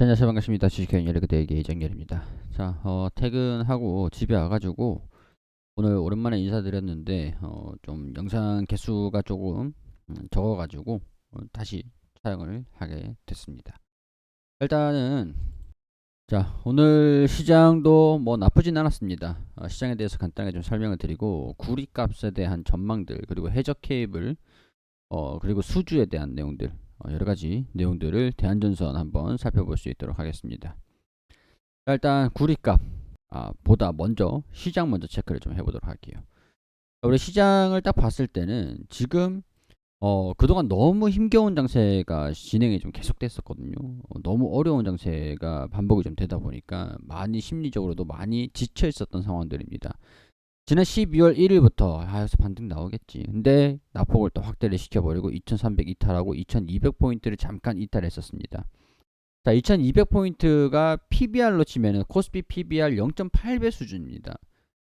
자, 안녕하세요. 반갑습니다. 주식회원 열리그대의 이정열입니다. 자, 어, 퇴근하고 집에 와가지고 오늘 오랜만에 인사드렸는데 어, 좀 영상 개수가 조금 음, 적어가지고 어, 다시 촬영을 하게 됐습니다. 일단은 자, 오늘 시장도 뭐 나쁘진 않았습니다. 어, 시장에 대해서 간단하게 좀 설명을 드리고 구리 값에 대한 전망들 그리고 해적 케이블 어, 그리고 수주에 대한 내용들 어, 여러 가지 내용들을 대한전선 한번 살펴볼 수 있도록 하겠습니다. 자, 일단 구리값 아, 보다 먼저 시장 먼저 체크를 좀 해보도록 할게요. 우리 시장을 딱 봤을 때는 지금 어, 그동안 너무 힘겨운 장세가 진행이 좀 계속됐었거든요. 어, 너무 어려운 장세가 반복이 좀 되다 보니까 많이 심리적으로도 많이 지쳐 있었던 상황들입니다. 지난 12월 1일부터 아 여기서 반등 나오겠지. 근데 나폭을 또 확대를 시켜버리고 2300 이탈하고 2200 포인트를 잠깐 이탈했었습니다. 자 2200 포인트가 PBR로 치면은 코스피 PBR 0.8배 수준입니다.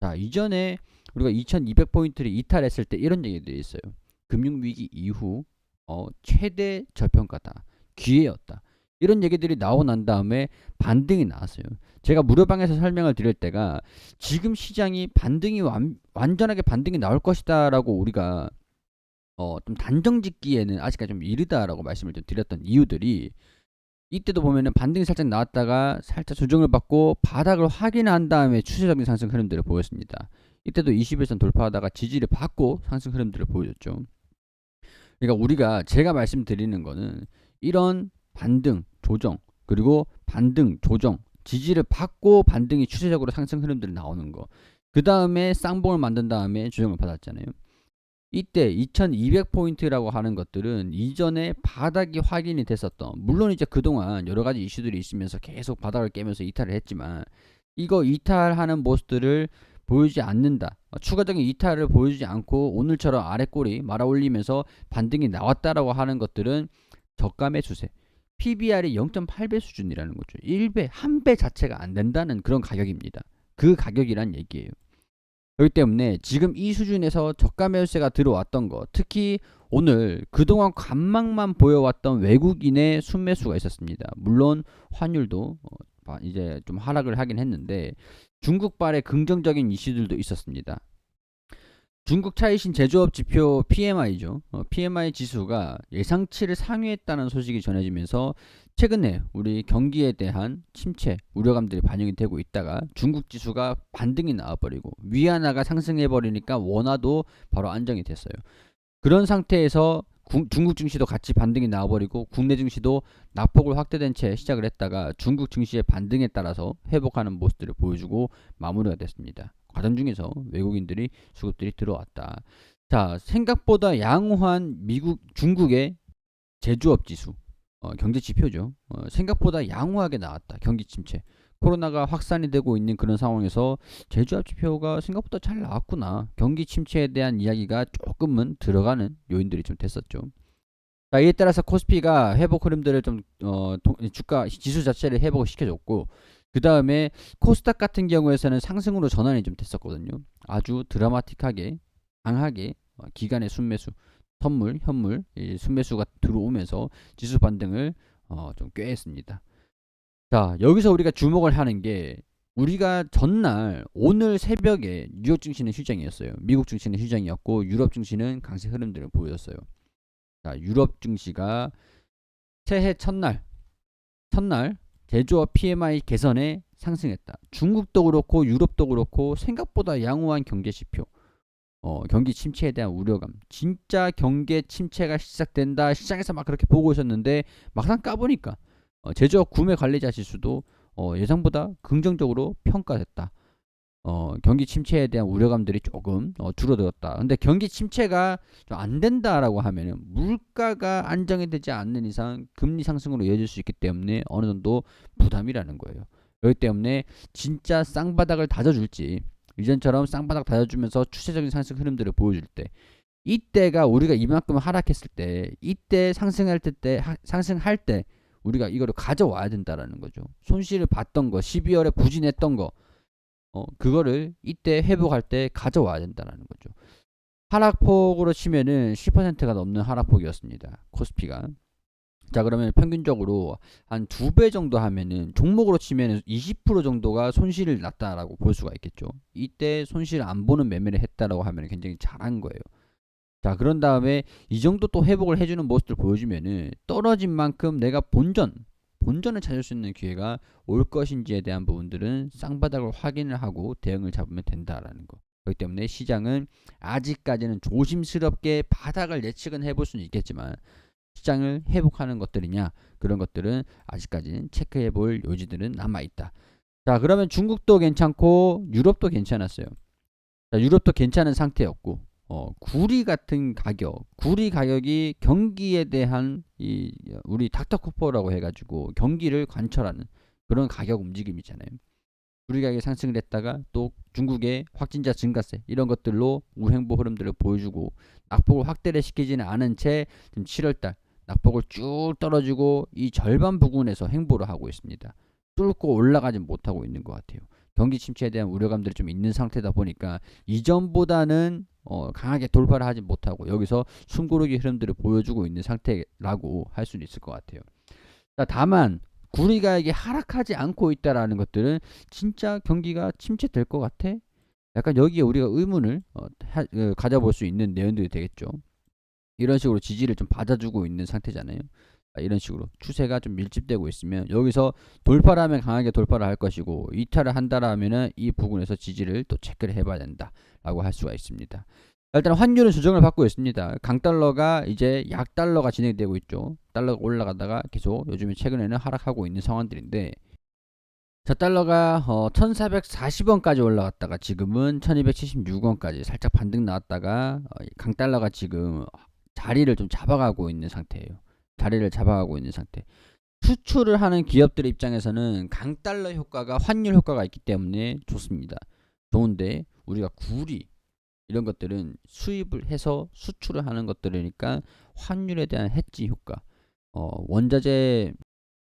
자 이전에 우리가 2200 포인트를 이탈했을 때 이런 얘기들이 있어요. 금융 위기 이후 어, 최대 저평가다. 기회였다. 이런 얘기들이 나오고 난 다음에 반등이 나왔어요. 제가 무료방에서 설명을 드릴 때가 지금 시장이 반등이 완, 완전하게 반등이 나올 것이다라고 우리가 어, 좀 단정 짓기에는 아직까지 좀 이르다라고 말씀을 좀 드렸던 이유들이 이때도 보면은 반등이 살짝 나왔다가 살짝 조정을 받고 바닥을 확인한 다음에 추세적인 상승 흐름들을 보였습니다. 이때도 21선 돌파하다가 지지를 받고 상승 흐름들을 보여줬죠. 그러니까 우리가 제가 말씀드리는 거는 이런 반등, 조정, 그리고 반등, 조정, 지지를 받고 반등이 추세적으로 상승 흐름들이 나오는 거. 그 다음에 쌍봉을 만든 다음에 조정을 받았잖아요. 이때 2200포인트라고 하는 것들은 이전에 바닥이 확인이 됐었던 물론 이제 그동안 여러 가지 이슈들이 있으면서 계속 바닥을 깨면서 이탈을 했지만 이거 이탈하는 모습들을 보여주지 않는다. 어, 추가적인 이탈을 보여주지 않고 오늘처럼 아래 꼬리 말아 올리면서 반등이 나왔다라고 하는 것들은 저감의 추세. PBR이 0.8배 수준이라는 거죠. 1배, 한 배 자체가 안 된다는 그런 가격입니다. 그 가격이란 얘기예요. 그렇기 때문에 지금 이 수준에서 저가 매수세가 들어왔던 거, 특히 오늘 그동안 관망만 보여왔던 외국인의 순매수가 있었습니다. 물론 환율도 어, 이제 좀 하락을 하긴 했는데 중국발의 긍정적인 이슈들도 있었습니다. 중국 차이신 제조업 지표 PMI죠. 어, PMI 지수가 예상치를 상회했다는 소식이 전해지면서 최근에 우리 경기에 대한 침체 우려감들이 반영이 되고 있다가 중국 지수가 반등이 나와버리고 위안화가 상승해버리니까 원화도 바로 안정이 됐어요. 그런 상태에서 구, 중국 증시도 같이 반등이 나와버리고 국내 증시도 낙폭을 확대된 채 시작을 했다가 중국 증시의 반등에 따라서 회복하는 모습들을 보여주고 마무리가 됐습니다. 과정 중에서 외국인들이 수급들이 들어왔다. 자, 생각보다 양호한 미국, 중국의 제조업 지수, 어, 경제 지표죠. 어, 생각보다 양호하게 나왔다. 경기 침체. 코로나가 확산이 되고 있는 그런 상황에서 제조업 지표가 생각보다 잘 나왔구나. 경기 침체에 대한 이야기가 조금은 들어가는 요인들이 좀 됐었죠. 자, 이에 따라서 코스피가 회복 흐름들을 좀 어, 주가 지수 자체를 회복을 시켜줬고 그 다음에 코스닥 같은 경우에서는 상승으로 전환이 좀 됐었거든요. 아주 드라마틱하게 강하게 어, 기간의 순매수, 선물, 현물 순매수가 들어오면서 지수 반등을 어, 좀 꾀했습니다. 자 여기서 우리가 주목을 하는 게 우리가 전날 오늘 새벽에 뉴욕 증시는 휴장이었어요. 미국 증시는 휴장이었고 유럽 증시는 강세 흐름들을 보였어요. 자 유럽 증시가 새해 첫날 첫날 제조업 PMI 개선에 상승했다. 중국도 그렇고 유럽도 그렇고 생각보다 양호한 경제 지표. 어, 경기 침체에 대한 우려감. 진짜 경계 침체가 시작된다. 시장에서 막 그렇게 보고 있었는데 막상 까보니까 어, 제조업 구매 관리자 지수도 어, 예상보다 긍정적으로 평가됐다. 어, 경기 침체에 대한 우려감들이 조금 어, 줄어들었다. 근데 경기 침체가 안 된다라고 하면은 물가가 안정이 되지 않는 이상 금리 상승으로 이어질 수 있기 때문에 어느 정도 부담이라는 거예요. 그렇기 때문에 진짜 쌍바닥을 다져줄지 이전처럼 쌍바닥 다져주면서 추세적인 상승 흐름들을 보여줄 때 이때가 우리가 이만큼 하락했을 때 이때 상승할 때, 때 상승할 때 우리가 이거를 가져와야 된다라는 거죠. 손실을 봤던 거, 12월에 부진했던 거, 어, 그거를 이때 회복할 때 가져와야 된다는 거죠. 하락폭으로 치면은 10%가 넘는 하락폭이었습니다. 코스피가. 자 그러면 평균적으로 한 두 배 정도 하면은 종목으로 치면 20% 정도가 손실을 났다라고 볼 수가 있겠죠. 이때 손실 안 보는 매매를 했다라고 하면 굉장히 잘한 거예요. 자 그런 다음에 이 정도 또 회복을 해주는 모습을 보여주면은 떨어진 만큼 내가 본전 본전을 찾을 수 있는 기회가 올 것인지에 대한 부분들은 쌍바닥을 확인을 하고 대응을 잡으면 된다라는 거. 그렇기 때문에 시장은 아직까지는 조심스럽게 바닥을 예측은 해볼 수는 있겠지만 시장을 회복하는 것들이냐 그런 것들은 아직까지는 체크해 볼 요지들은 남아 있다. 자 그러면 중국도 괜찮고 유럽도 괜찮았어요. 자, 유럽도 괜찮은 상태였고 어, 구리 같은 가격, 구리 가격이 경기에 대한 이 우리 닥터 코퍼라고 해가지고 경기를 관철하는 그런 가격 움직임이잖아요. 구리 가격이 상승을 했다가 또 중국의 확진자 증가세 이런 것들로 우행보 흐름들을 보여주고 낙폭을 확대를 시키지는 않은 채 지금 7월달 낙폭을 쭉 떨어지고 이 절반 부근에서 행보를 하고 있습니다. 뚫고 올라가지 못하고 있는 것 같아요. 경기 침체에 대한 우려감들이 좀 있는 상태다 보니까 이전보다는 어, 강하게 돌파를 하지 못하고 여기서 숨고르기 흐름들을 보여주고 있는 상태라고 할 수는 있을 것 같아요. 자, 다만 구리가 이게 하락하지 않고 있다라는 것들은 진짜 경기가 침체될 것 같아? 약간 여기에 우리가 의문을 어, 하, 어, 가져볼 수 있는 내용들이 되겠죠. 이런 식으로 지지를 좀 받아주고 있는 상태잖아요. 아, 이런 식으로 추세가 좀 밀집되고 있으면 여기서 돌파를 하면 강하게 돌파를 할 것이고 이탈을 한다라면은 이 부분에서 지지를 또 체크를 해봐야 된다라고 할 수가 있습니다. 일단 환율은 조정을 받고 있습니다. 강달러가 이제 약달러가 진행되고 있죠. 달러가 올라가다가 계속 요즘에 최근에는 하락하고 있는 상황들인데 자 달러가 어, 1440원까지 올라갔다가 지금은 1276원까지 살짝 반등 나왔다가 어, 강달러가 지금 자리를 좀 잡아가고 있는 상태예요. 자리를 잡아가고 있는 상태. 수출을 하는 기업들의 입장에서는 강달러 효과가 환율 효과가 있기 때문에 좋습니다. 좋은데 우리가 구리 이런 것들은 수입을 해서 수출을 하는 것들이니까 환율에 대한 해지 효과. 어, 원자재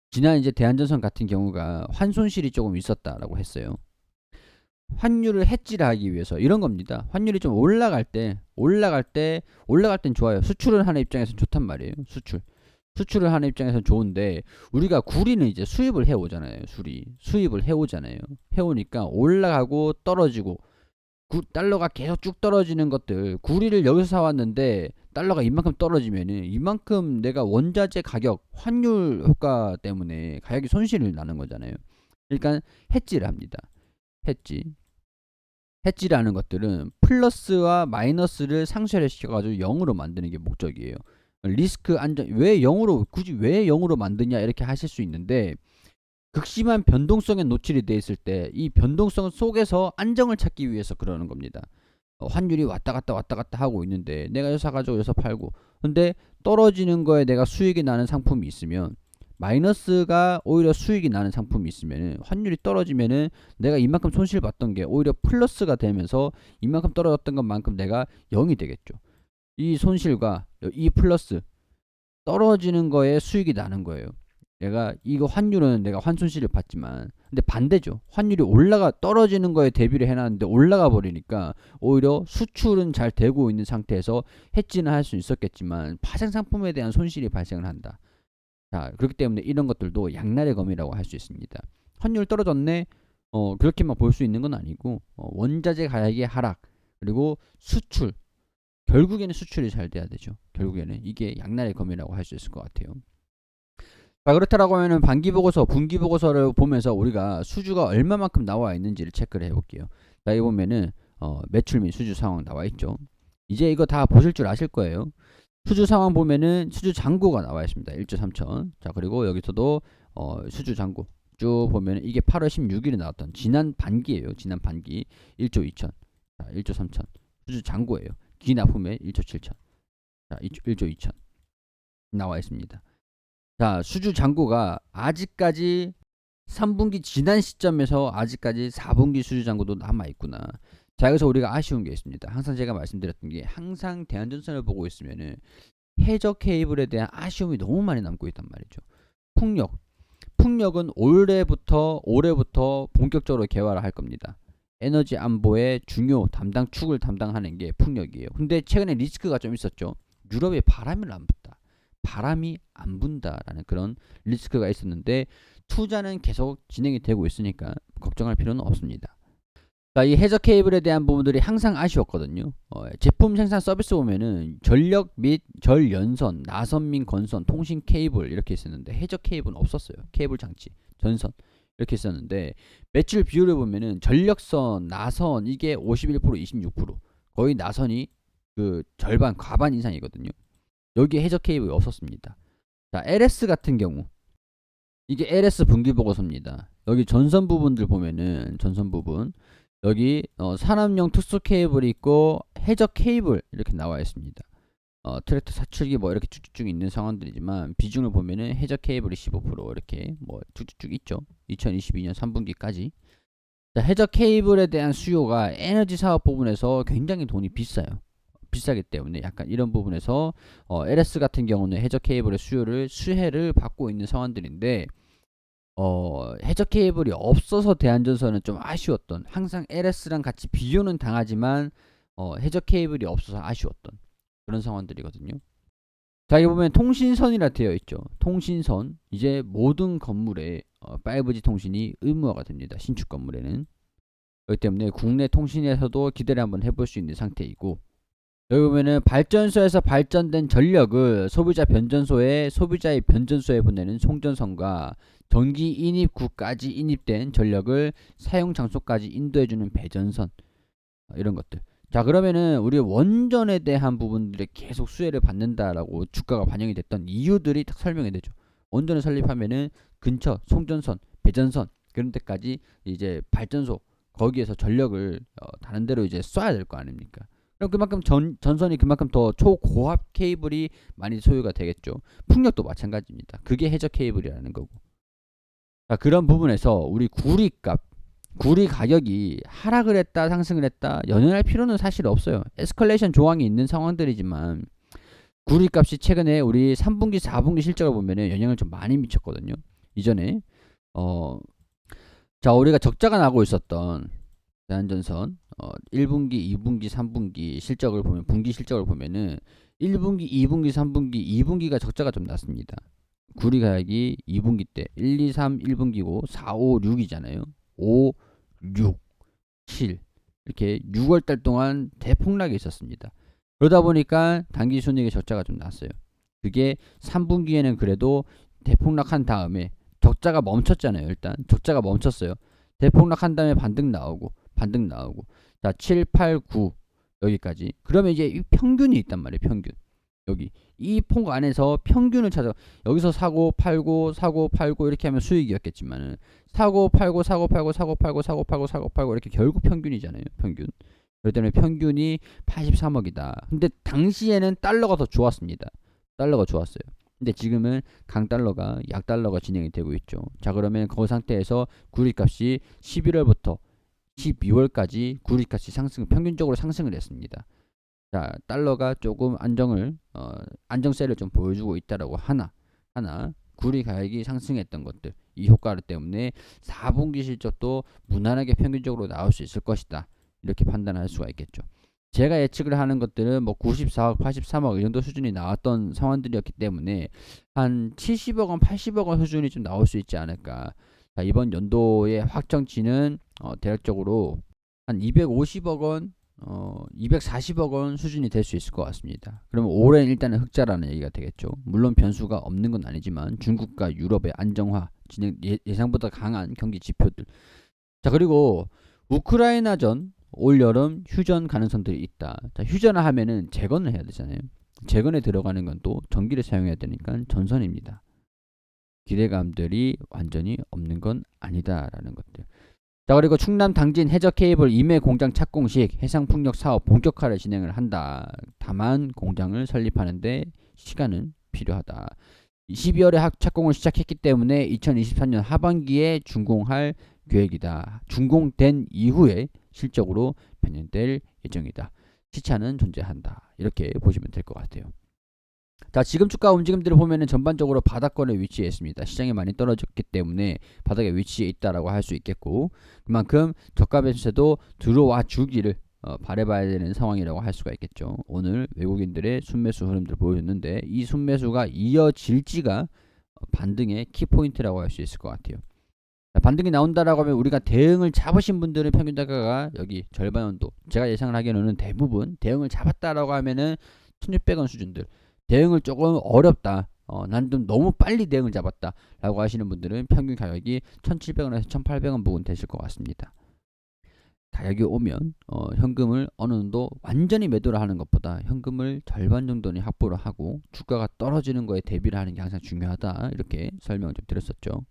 지난 이제 대한전선 같은 경우가 환손실이 조금 있었다라고 했어요. 환율을 해지를 하기 위해서 이런 겁니다. 환율이 좀 올라갈 때 올라갈 때 올라갈 땐 좋아요. 수출을 하는 입장에서 좋단 말이에요. 수출. 수출을 하는 입장에서 좋은데 우리가 구리는 이제 수입을 해 오잖아요. 수리. 수입을 해 오잖아요. 해 오니까 올라가고 떨어지고 구, 달러가 계속 쭉 떨어지는 것들 구리를 여기서 사왔는데 달러가 이만큼 떨어지면은 이만큼 내가 원자재 가격 환율 효과 때문에 가격이 손실을 나는 거잖아요. 그러니까 해지를 합니다. 해지. 해지라는 것들은 플러스와 마이너스를 상쇄를 시켜가지고 0으로 만드는 게 목적이에요. 리스크 안전 왜 0으로 굳이 왜 0으로 만드냐 이렇게 하실 수 있는데 극심한 변동성에 노출이 돼 있을 때 이 변동성 속에서 안정을 찾기 위해서 그러는 겁니다. 어, 환율이 왔다 갔다 왔다 갔다 하고 있는데 내가 여기서 사가지고 여기서 팔고 근데 떨어지는 거에 내가 수익이 나는 상품이 있으면 마이너스가 오히려 수익이 나는 상품이 있으면 환율이 떨어지면은 내가 이만큼 손실 봤던 게 오히려 플러스가 되면서 이만큼 떨어졌던 것만큼 내가 0이 되겠죠. 이 손실과 이 플러스 떨어지는 거에 수익이 나는 거예요. 내가 이거 환율은 내가 환손실을 받지만 근데 반대죠. 환율이 올라가 떨어지는 거에 대비를 해놨는데 올라가 버리니까 오히려 수출은 잘 되고 있는 상태에서 해지는 할 수 있었겠지만 파생 상품에 대한 손실이 발생을 한다. 자 그렇기 때문에 이런 것들도 양날의 검이라고 할 수 있습니다. 환율 떨어졌네. 어 그렇게만 볼 수 있는 건 아니고 어, 원자재 가격의 하락 그리고 수출 결국에는 수출이 잘 돼야 되죠. 결국에는 이게 양날의 검이라고 할 수 있을 것 같아요. 자, 그렇다라고 하면은 반기 보고서, 분기 보고서를 보면서 우리가 수주가 얼마만큼 나와 있는지를 체크를 해볼게요. 자, 여기 보면은 어, 매출 및 수주 상황 나와 있죠. 이제 이거 다 보실 줄 아실 거예요. 수주 상황 보면은 수주 잔고가 나와 있습니다. 1조 3천. 자, 그리고 여기서도 어, 수주 잔고 쭉 보면은 이게 8월 16일에 나왔던 지난 반기예요. 지난 반기 1조 2천. 자, 1조 3천. 수주 잔고예요. 기납품에 1조 7천. 자, 1조 2천 나와 있습니다. 자, 수주 잔고가 아직까지 3분기 지난 시점에서 아직까지 4분기 수주 잔고도 남아 있구나. 자, 여기서 우리가 아쉬운 게 있습니다. 항상 제가 말씀드렸던 게 항상 대한전선을 보고 있으면은 해적 케이블에 대한 아쉬움이 너무 많이 남고 있단 말이죠. 풍력. 풍력은 올해부터 올해부터 본격적으로 개화를 할 겁니다. 에너지 안보의 중요 담당 축을 담당하는 게 풍력이에요. 근데 최근에 리스크가 좀 있었죠. 유럽에 바람이 안 붙다. 바람이 안 분다라는 그런 리스크가 있었는데 투자는 계속 진행이 되고 있으니까 걱정할 필요는 없습니다. 자, 이 해저 케이블에 대한 부분들이 항상 아쉬웠거든요. 어, 제품 생산 서비스 보면은 전력 및 절연선, 나선 및 건선, 통신 케이블 이렇게 있었는데 해저 케이블은 없었어요. 케이블 장치, 전선 이렇게 있었는데 매출 비율을 보면은 전력선, 나선 이게 51% 26% 거의 나선이 그 절반 과반 이상이거든요. 여기 해저 케이블이 없었습니다. 자, LS 같은 경우 이게 LS 분기 보고서입니다. 여기 전선 부분들 보면은 전선 부분 여기 어, 산업용 특수 케이블이 있고 해저 케이블 이렇게 나와 있습니다. 어, 트랙터 사출기 뭐 이렇게 쭉쭉쭉 있는 상황들이지만 비중을 보면은 해저 케이블이 15% 이렇게 뭐 쭉쭉쭉 있죠. 2022년 3분기까지. 자, 해저 케이블에 대한 수요가 에너지 사업 부분에서 굉장히 돈이 비싸요. 비싸기 때문에 약간 이런 부분에서 어, LS 같은 경우는 해저 케이블의 수요를 수혜를 받고 있는 상황들인데 어, 해저 케이블이 없어서 대한전선은 좀 아쉬웠던 항상 LS랑 같이 비교는 당하지만 어, 해저 케이블이 없어서 아쉬웠던 그런 상황들이거든요. 자, 여기 보면 통신선이라 되어 있죠. 통신선 이제 모든 건물에 어, 5G 통신이 의무화가 됩니다. 신축 건물에는 그렇기 때문에 국내 통신에서도 기대를 한번 해볼 수 있는 상태이고 여기 보면은 발전소에서 발전된 전력을 소비자 변전소에 소비자의 변전소에 보내는 송전선과 전기 인입구까지 인입된 전력을 사용 장소까지 인도해주는 배전선 어, 이런 것들. 자 그러면은 우리 원전에 대한 부분들이 계속 수혜를 받는다라고 주가가 반영이 됐던 이유들이 딱 설명이 되죠. 원전을 설립하면은 근처 송전선, 배전선 그런 데까지 이제 발전소 거기에서 전력을 어, 다른 데로 이제 쏴야 될 거 아닙니까? 그럼 그만큼 전, 전선이 그만큼 더 초고압 케이블이 많이 소유가 되겠죠. 풍력도 마찬가지입니다. 그게 해저 케이블이라는 거고. 자, 그런 부분에서 우리 구리값, 구리 가격이 하락을 했다, 상승을 했다, 연연할 필요는 사실 없어요. 에스컬레이션 조항이 있는 상황들이지만, 구리 값이 최근에 우리 3분기, 4분기 실적을 보면은 영향을 좀 많이 미쳤거든요. 이전에, 어, 자, 우리가 적자가 나고 있었던 대한전선, 어, 1분기, 2분기, 3분기 실적을 보면, 분기 실적을 보면은 1분기, 2분기, 3분기, 2분기가 적자가 좀 났습니다. 구리 가격이 2분기 때 1, 2, 3, 1분기고 4, 5, 6이잖아요. 5, 6, 7 이렇게 6월 달 동안 대폭락이 있었습니다. 그러다 보니까 단기 순이익의 적자가 좀 났어요. 그게 3분기에는 그래도 대폭락한 다음에 적자가 멈췄잖아요. 일단 적자가 멈췄어요. 대폭락한 다음에 반등 나오고 반등 나오고 자 7, 8, 9 여기까지 그러면 이제 이 평균이 있단 말이에요. 평균 여기. 이 폭 안에서 평균을 찾아 여기서 사고 팔고 사고 팔고 이렇게 하면 수익이었겠지만은 사고 팔고 사고 팔고 사고 팔고 사고 팔고 사고 팔고 이렇게 결국 평균이잖아요 평균. 그렇기 때문에 평균이 83억이다. 근데 당시에는 달러가 더 좋았습니다. 달러가 좋았어요. 근데 지금은 강달러가 약달러가 진행이 되고 있죠. 자 그러면 그 상태에서 구리값이 11월부터 12월까지 구리값이 상승 평균적으로 상승을 했습니다 자, 달러가 조금 안정을 어, 안정세를 좀 보여주고 있다라고 하나 하나 구리 가격이 상승했던 것들 이 효과를 때문에 4분기 실적도 무난하게 평균적으로 나올 수 있을 것이다. 이렇게 판단할 수가 있겠죠. 제가 예측을 하는 것들은 뭐 94억, 83억 이 정도 수준이 나왔던 상황들이었기 때문에 한 70억 원, 80억 원 수준이 좀 나올 수 있지 않을까. 자, 이번 연도의 확정치는 어, 대략적으로 한 250억 원, 어, 240억 원 수준이 될 수 있을 것 같습니다. 그러면 올해는 일단은 흑자라는 얘기가 되겠죠. 물론 변수가 없는 건 아니지만 중국과 유럽의 안정화 진행 예, 예상보다 강한 경기 지표들. 자 그리고 우크라이나전 올 여름 휴전 가능성들이 있다. 자, 휴전을 하면은 재건을 해야 되잖아요. 재건에 들어가는 건 또 전기를 사용해야 되니까 전선입니다. 기대감들이 완전히 없는 건 아니다라는 것들. 자 그리고 충남 당진 해저 케이블 임해 공장 착공식 해상풍력 사업 본격화를 진행을 한다. 다만 공장을 설립하는데 시간은 필요하다. 12월에 착공을 시작했기 때문에 2023년 하반기에 준공할 계획이다. 준공된 이후에 실적으로 반영될 예정이다. 시차는 존재한다. 이렇게 보시면 될 것 같아요. 자 지금 주가 움직임들을 보면은 전반적으로 바닥권에 위치해 있습니다. 시장이 많이 떨어졌기 때문에 바닥에 위치해 있다라고 할 수 있겠고 그만큼 저가 매수세도 들어와 주기를 어, 바래봐야 되는 상황이라고 할 수가 있겠죠. 오늘 외국인들의 순매수 흐름들 보여줬는데 이 순매수가 이어질지가 어, 반등의 키포인트라고 할 수 있을 것 같아요. 자, 반등이 나온다라고 하면 우리가 대응을 잡으신 분들은 평균 단가가 여기 절반 정도 제가 예상을 하기에는 대부분 대응을 잡았다라고 하면은 1600원 수준들 대응을 조금 어렵다. 어, 난 좀 너무 빨리 대응을 잡았다 라고 하시는 분들은 평균 가격이 1700원에서 1800원 부근 되실 것 같습니다. 가격이 오면 어, 현금을 어느 정도 완전히 매도를 하는 것보다 현금을 절반 정도는 확보를 하고 주가가 떨어지는 거에 대비를 하는 게 항상 중요하다. 이렇게 설명을 좀 드렸었죠.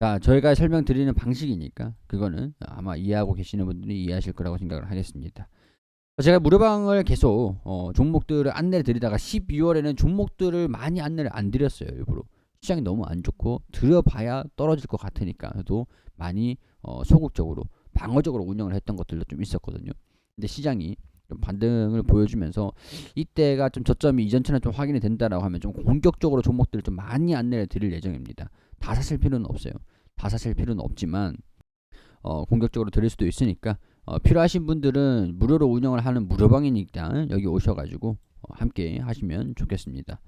자, 저희가 설명드리는 방식이니까 그거는 아마 이해하고 계시는 분들이 이해하실 거라고 생각을 하겠습니다. 제가 무료방을 계속 어, 종목들을 안내를 드리다가 12월에는 종목들을 많이 안내를 안 드렸어요. 일부러 시장이 너무 안 좋고 들어봐야 떨어질 것 같으니까 그래도 많이 어, 소극적으로 방어적으로 운영을 했던 것들도 좀 있었거든요. 근데 시장이 좀 반등을 보여주면서 이때가 좀 저점이 이전처럼 좀 확인이 된다라고 하면 좀 공격적으로 종목들을 좀 많이 안내를 드릴 예정입니다. 다 사실 필요는 없어요. 다 사실 필요는 없지만 어, 공격적으로 드릴 수도 있으니까 어, 필요하신 분들은 무료로 운영을 하는 무료방이니까 여기 오셔가지고 어, 함께 하시면 좋겠습니다.